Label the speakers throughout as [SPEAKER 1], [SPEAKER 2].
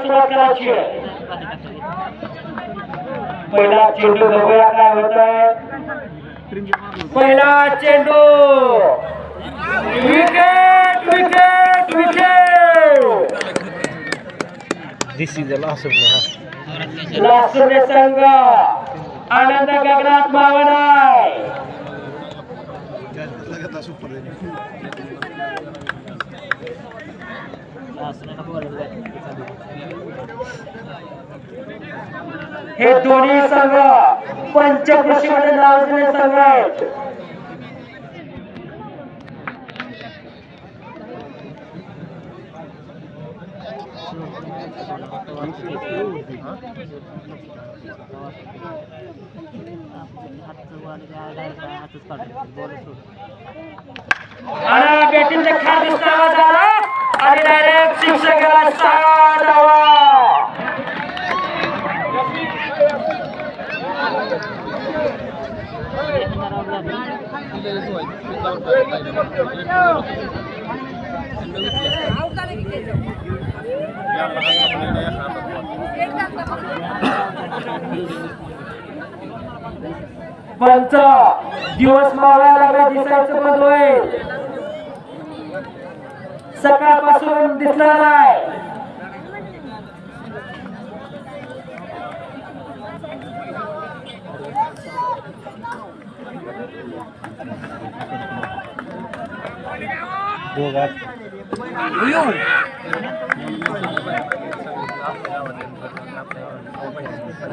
[SPEAKER 1] सुरुवात करायची. आहे पहिला चेंडू बघूया काय होत पहिला चेंडू. Wicket wicket wicket.
[SPEAKER 2] This is the last ना
[SPEAKER 1] लासुने संघ. आनंद गगनात मावनाय हे दोन्ही संघ पंचकृषी मध्ये नावाजलेले संघ आहेत. आणि बॅटिंगचे खार दिसता आवाज आला. आणि डायरेक्ट शिक्षकाला सहा धावा पंच दिवस मावळा लागला दिसायचं बंद होईल सकाळपासून दिसणार नाही
[SPEAKER 2] दोघात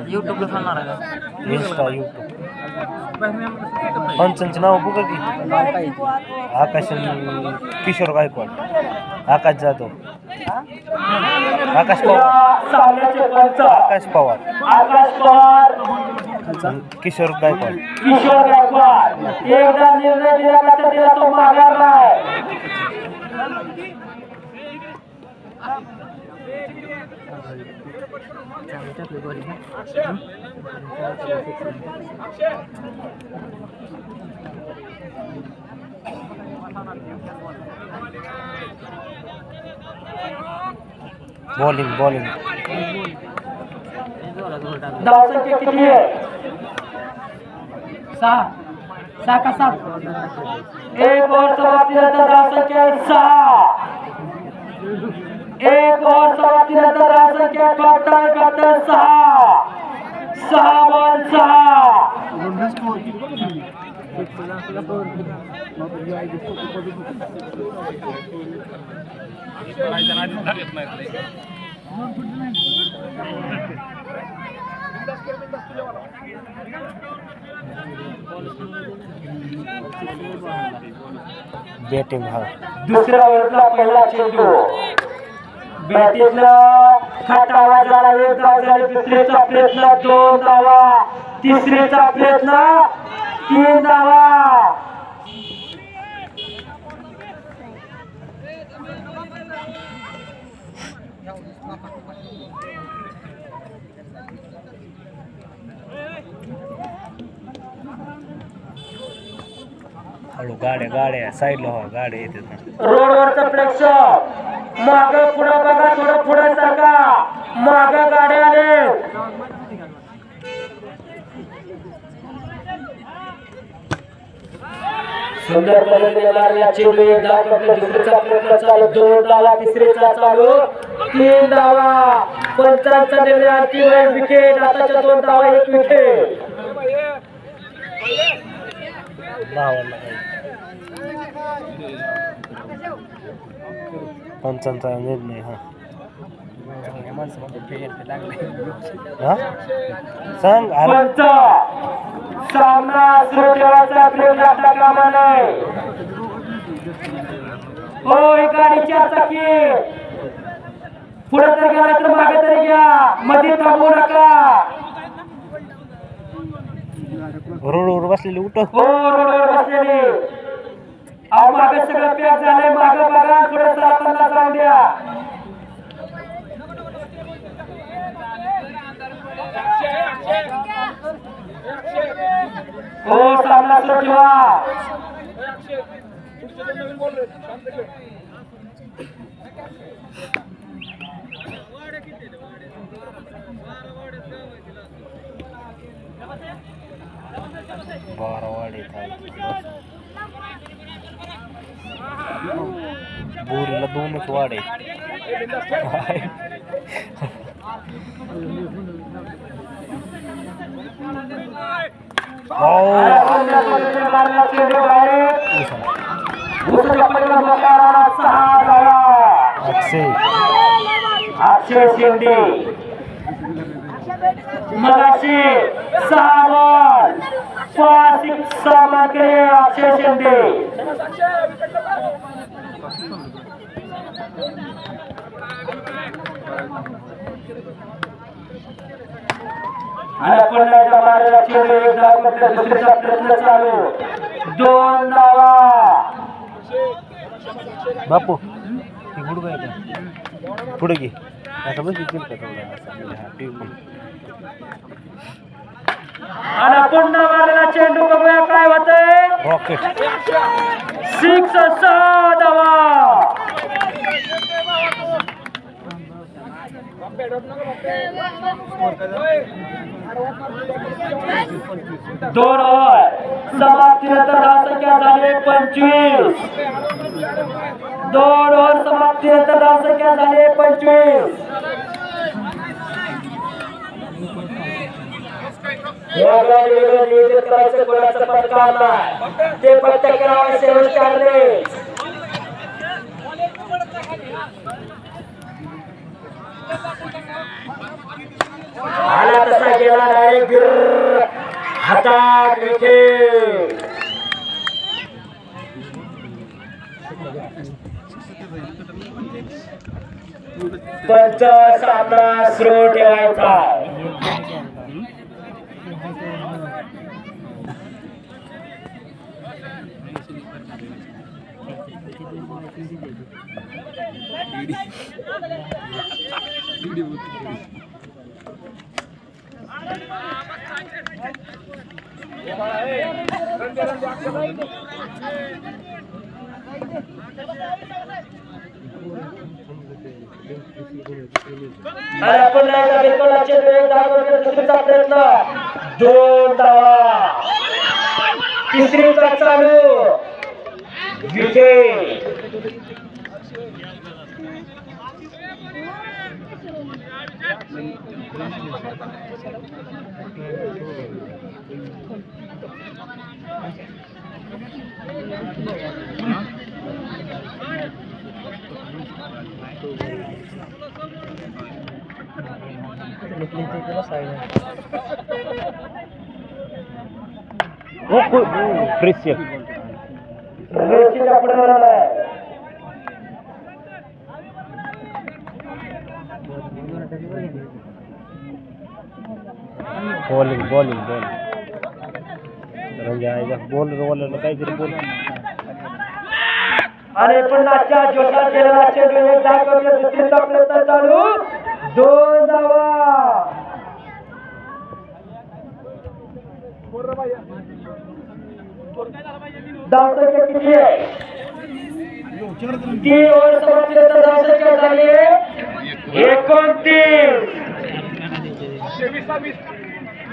[SPEAKER 3] युट्यूबला सांगणार आहे का
[SPEAKER 2] इन्स्टा युट्यूब पंचांचे नाव बघा की. आकाश किशोर गायकवाड. आकाश जाधव. आकाश पवार. आकाश पवार.
[SPEAKER 1] आकाश पवार
[SPEAKER 2] किशोर गायकवाड.
[SPEAKER 1] किशोर गायकवाड एकदा निर्णय दिला का तर दिला तो माघार नाही
[SPEAKER 2] बॉलिंग बॉलिंग
[SPEAKER 1] धावसंख्या किती आहे? सहा. सहा का सात? एक ओव्हर समाप्तीनंतर धावसंख्या आहे? सहा. एक ओव्हर समाप्तीनंतर धावसंख्या फक्त फक्त सहा। सहा बॉल सहा।
[SPEAKER 2] बॅटिंग हा
[SPEAKER 1] दुसऱ्या ओव्हरला पहिला चेंडू बॅटिंगला खटावा झाला एक धाव झाली दुसरीचा प्रयत्न दोन धावा. तिसरीचा प्रयत्न तीन धावा.
[SPEAKER 2] हळू गाड्या गाड्या साईडला हो गाड्या येतात
[SPEAKER 1] रोडवरचं प्रेक्षक माग पुढं बघा थोडं पुढे सरका. माग गाड्या आले सुंदर पद्धतीने या चेंडू एक धाव पकडले दुसरीचा प्रयत्न चालू दोन धावा तिसरीचा चालू तीन धावा पंचांचा निर्णय अंतिम आहे विकेट आताच्या दोन धावा एक विकेट
[SPEAKER 2] पंचांचा निर्णय हा. हा? सांग अरे.
[SPEAKER 1] पंच! सामना सुरू ठेवायचा प्रेम लागता कामा नाही होय गाडीची चाकी. पुढे तर गेला तर मागे तरी घ्या. मध्ये थांबू नका.
[SPEAKER 2] रोडवर बसलेली उठ
[SPEAKER 1] हो रोडवर बसलेली. अहो मागे सगळं पॅक झालंय. मागे बघा पुढे जाताना जाऊ द्या. हो सामना सुरू ठेवा.
[SPEAKER 2] बारा वाडे बोरीला दोनच वाढ
[SPEAKER 1] आहे. चेंडू
[SPEAKER 2] अक्षय.
[SPEAKER 1] अक्षय शिंदे. मगाशी अक्षय शिंदे. आणि मारायला चेंडू एक दुसरीचा प्रयत्न चालू. दोन धावा.
[SPEAKER 2] बापू ती गुडगा आहे का पुढे घे. आता हा टीव्ही
[SPEAKER 1] आणि पुन्हा मारायला चेंडू बघूया काय होतंय.
[SPEAKER 2] रॉकेट
[SPEAKER 1] सिक्स सहा धावा. दोन ओव्हर समाप्तीनंतर धावसंख्या झाली पंचवीस. दोन ओव्हर समाप्तीनंतर धावसंख्या झाली पंचवीस. वेगळं वेगळं करायचं कोणाचं पटकार नाही. ते फक्त करावं आला तसा गेला डायरेक्ट गिर हातात विकेट पंच सामना सुरू ठेवायचा आणि पुन्हा एकदा बिलकुलाचे वेग दाखवण्याचा दुसरीचा प्रयत्न. दोन धावा. तिसरीचा चालू. विजय.
[SPEAKER 2] प्रेसियल
[SPEAKER 1] रेषेच्या पुढे आलाय
[SPEAKER 2] बॉलिंग बॉलिंग बॉलिंग म्हणजे आईला बॉलर बॉलरला काहीतरी बोल.
[SPEAKER 1] आणि पुन्हा जोशात गेलेला चेंडू एक दाखवले दुसरीचा प्रयत्न चालू? दोन धावा धावसंख्या किती आहे? तीन ओव्हर धावसंख्या झाली आहे एकोणतीस तीन ओव्हर समाप्तीनंतर धावसंख्या झाली आहे एकोणतीस
[SPEAKER 3] वीस केले तर
[SPEAKER 1] शेवटची ओव्हर आहे आणि मला आणि
[SPEAKER 3] पन्नास रन असल्यावर काय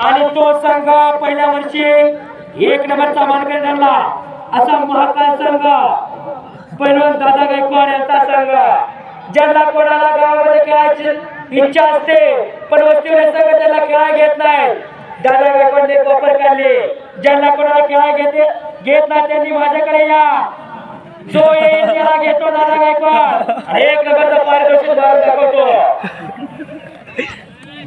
[SPEAKER 1] आणि तो संघ पहिल्या वर्षी एक नंबरचा मानकरी ठरला. असा महाकाल संघ. पैलवान दादा गायकवाड यांचा संघ. ज्यांना कोणाला गावामध्ये खेळायची इच्छा असते पण वस्तीवर संघ त्यांना खेळायला घेत नाही दादा गायकवाडने वापर काढले. ज्यांना कोणाला खेळायला घेते घेत नाही त्यांनी माझ्याकडे या. जो येईल त्याला घेतो दादा गायकवाड. एक नंबरचा पारितोषिक दार दाखवतो.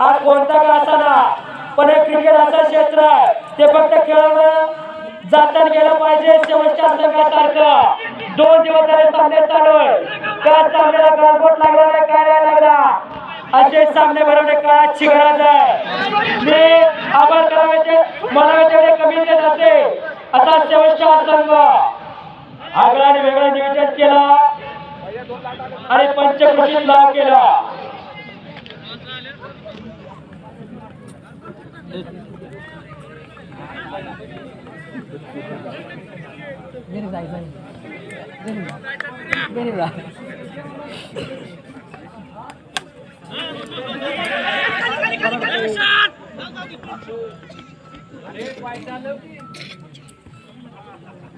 [SPEAKER 2] हा
[SPEAKER 1] कोणता का असाना पण हे क्रिकेट असं क्षेत्र आहे. ते फक्त खेळानं जाताना गेलं पाहिजे. शेवटच्या संघासारखं. दोन दिवस झाले सामने चालू आहे. त्या सामन्याला गालबोट लागला नाही काय नाही लागला. असे सामने भरवणे काळाची गरज आहे. मी आभार करावे ते म्हणावे तेवढे कमी देत असे. असा शेवटचा संघ. आगळा आणि वेगळा नियोजन केला. आणि पंचकृषीत लाभ केला. वा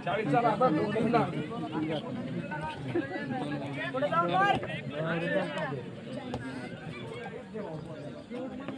[SPEAKER 1] खारचा आवाज आला बंदीचा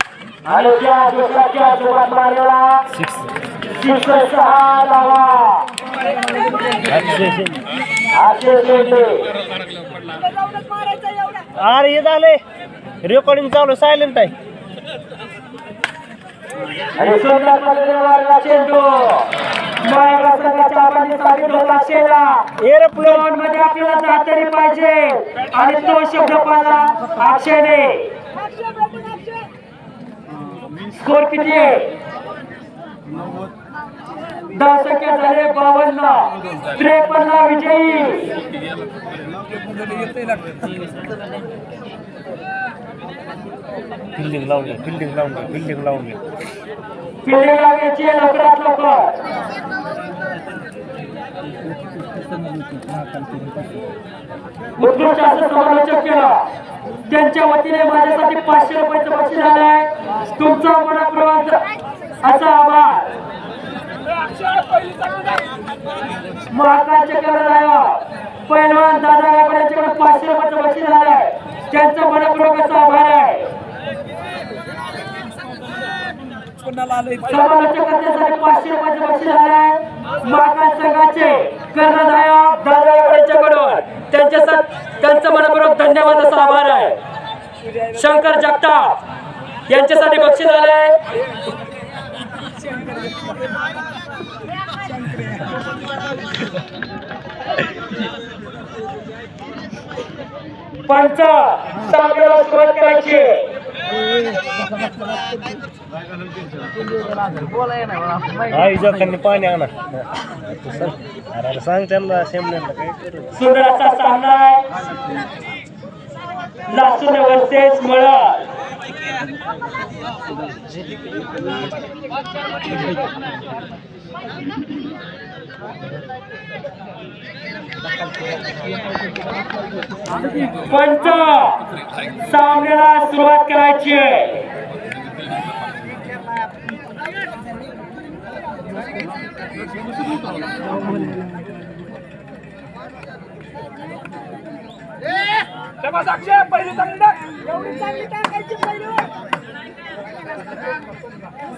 [SPEAKER 1] आणि त्या असे
[SPEAKER 2] अरे हे झाले. रेकॉर्डिंग चालू सायलेंट आहे.
[SPEAKER 1] आणि सुंदर चेंडू आपण होतं
[SPEAKER 2] एरोप्लेन
[SPEAKER 1] मध्ये आपल्याला जातरी पाहिजे. आणि तो शब्द पाहिला अक्षयने. स्कोर किती आहे? दहा संख्या झाले बावन्न. त्रेपन्न विजयी.
[SPEAKER 2] फिल्डिंग लावून घ्या फिल्डिंग लावून घ्या फिल्डिंग लावून घ्या
[SPEAKER 1] फिल्डिंग लावायची आहे लवकरात लवकर. उत्कृष्ट असं समालोचन केलं. त्यांच्या वतीने माझ्यासाठी पाचशे रुपयाचं बक्षीस झालंय. तुमचा मनपूर्वक असा आभार. कर्णधार पैलवान दादा यांच्याकडे पाचशे रुपयाचं बक्षीस झालंय. त्यांचा मनपूर्वक असा आभार आहे. पाचशे रुपयाचं बक्षीस झालंय. महाकाल संघाचे कर्णधार दादा यांच्याकडून. त्यांच्यासाठी त्यांचं मनपूर्वक धन्यवाद असा आभार आहे. शंकर जगताप यांच्यासाठी बक्षीस आलंय पंच सामन्याला सुरुवात करायची
[SPEAKER 2] आई जखांनी पाणी आणा. तू सांग अरे सांग त्यांना शेमण्यांना काय करू?
[SPEAKER 1] सुंदर असा सामना आहे. लासून वर्सेस मळ पंच सामन्याला सुरुवात करायची आहे.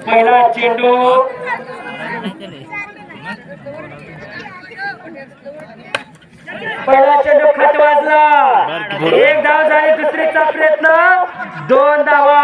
[SPEAKER 1] पहिला चेंडू. पहिला चेंडू खट वाजला. एक धाव झाली दुसरीचा प्रयत्न. दोन धावा.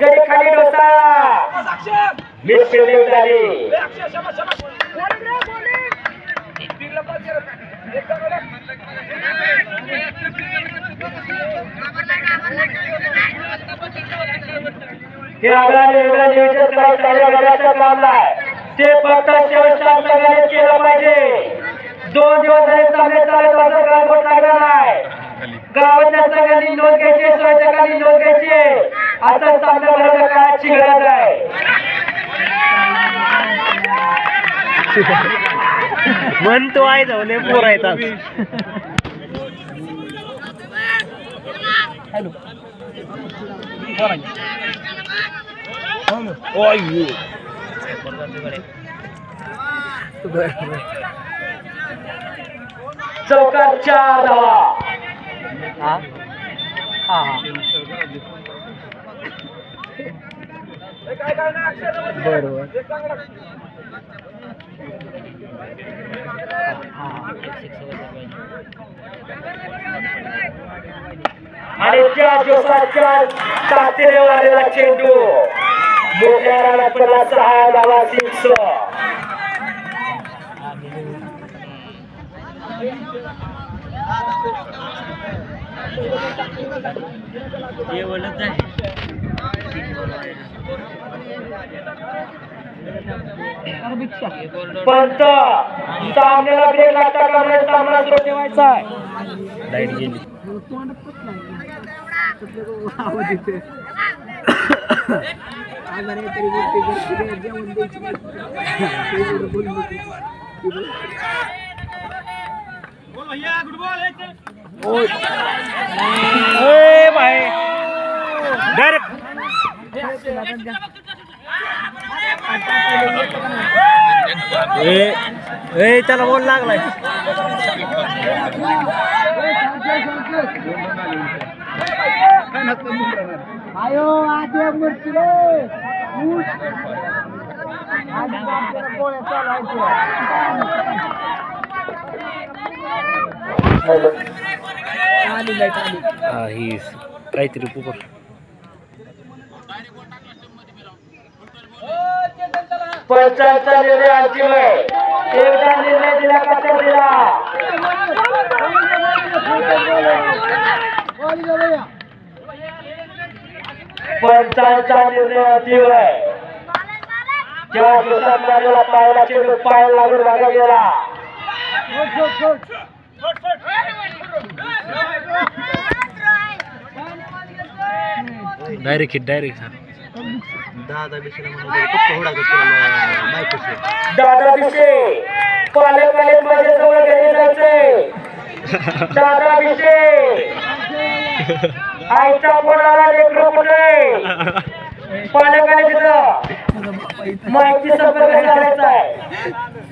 [SPEAKER 1] गडी खाली डोसा. मिस फिल्डिंग झाली. हे वेगळं नियोजन करायचं ते फक्त शेवटच्या केलं पाहिजे. दोन दिवस झाले सामने चालत असं लागणार नाही. गावाच्या संघांनी नोंद घ्यायची नोंद घ्यायची असं सामना भरवलं काळाची गरज आहे
[SPEAKER 2] म्हणतो आहे जाऊ पोर आहेत. ओय.
[SPEAKER 1] चौकार चार धावा
[SPEAKER 3] हा? हा
[SPEAKER 1] आणि त्या दिवसाच्या तातीने वाढलेला चेंडू. मोठ्या रानात पडला सहा धावा सिक्स पंत सामन्याला ब्रेक लागता का नाही? सामना सुरू ठेवायचा आहे.
[SPEAKER 2] लाइट गेली. डायरेक्ट ए ए त्याला बोल लागलाय. हा ही काहीतरी पुकर.
[SPEAKER 1] पंचांचा निर्णय अंतिम आहे. एकदा निर्णय दिला का दिला. पंचांचा निर्णय अंतिम आहे. त्या दिवसात माझ्याला पायाला चेंडू पाय लागून मागे गेला.
[SPEAKER 2] Direct hit direct.
[SPEAKER 1] दादा दिसे पालक आले माझ्या जवळ घरी जायचे दादा दिसे आईचा फोन आला लेकरू कुठे? पालक आले तिथं माहिती संपर्क करायचा आहे.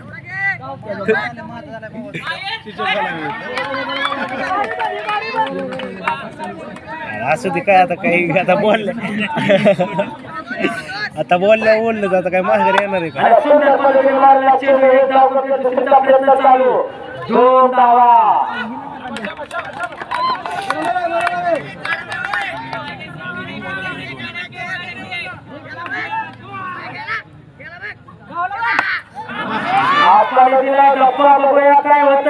[SPEAKER 2] असू दे काय आता काही आता बोलले. आता बोलल्या बोललं आता काय माघारी येणार आहे का?
[SPEAKER 1] दोन सुंदर पद्धतीने मारला चेंडू एक धाव करतो दुसरीचा प्रयत्न चालू दोन धावा आपण तिला गप्पा बघूया काय होत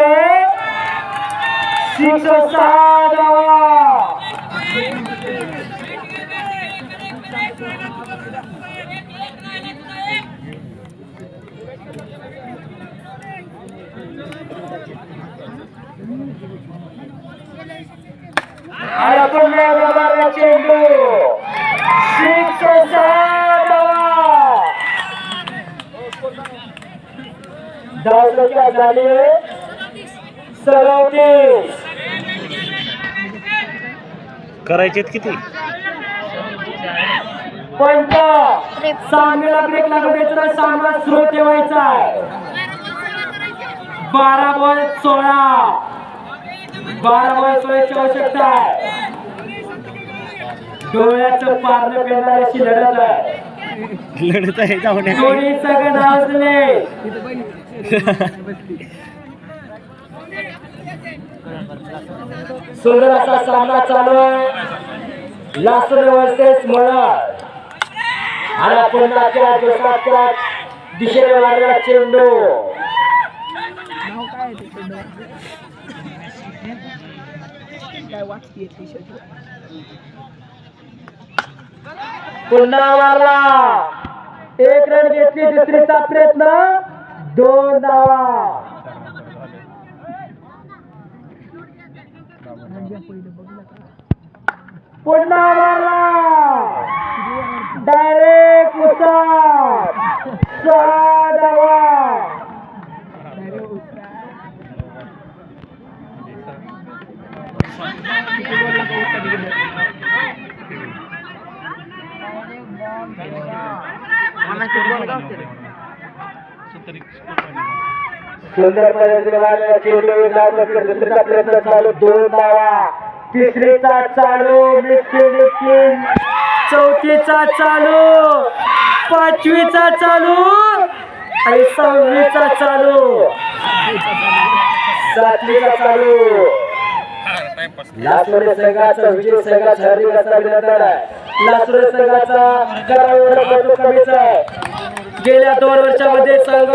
[SPEAKER 1] सिक्स सहा धावा आणि पुन्हा मारला चेंडू सिक्स सहा धावा धावसंख्या झाली? सदोतीस
[SPEAKER 2] करायचे किती?
[SPEAKER 1] पंच. सामन्याला ब्रेक लागू द्यायचा सामना सुरू ठेवायचा आहे. बारा बॉल सोळा. बारा बॉल सोळाची आवश्यकता आहे. डोळ्याचं पारणं पेरणाऱ्याची लढत आहे.
[SPEAKER 2] लढत आहे
[SPEAKER 1] दोन्ही सगळं नाचले सुंदर असा सामना चालू आहे. लासूर वर्सेस मळळ आणि पुन्हा त्या जोशाच्या दिशेने मारलेला चेंडू. पुन्हा मारला एक रन घेतली दुसरीचा प्रयत्न. दोन धावा पुन्हा मारला डायरेक्ट उसार सहा धावा सुंदर दुसरीचा प्रयत्न चालू दोन धावा तिसरीचा चालू मिस्टर चौथीचा चालू पाचवीचा चालू आणि सहावीचा चालू. सातवीचा चालू. लासुरे संघाचा विजय संघाचा हार्दिक असा आहे लासुरे संघाचा करावेला बदल कमीच आहे. गेल्या दोन वर्षामध्ये संघ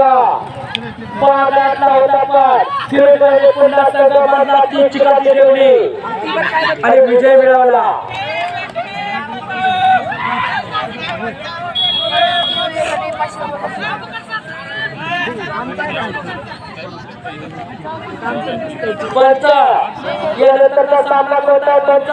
[SPEAKER 1] पागातला होता पण फिरोजमध्ये पुन्हा संघ चिकाटी ठेवली आणि विजय मिळवला. पंच यानंतरचा सामना कोणता पंच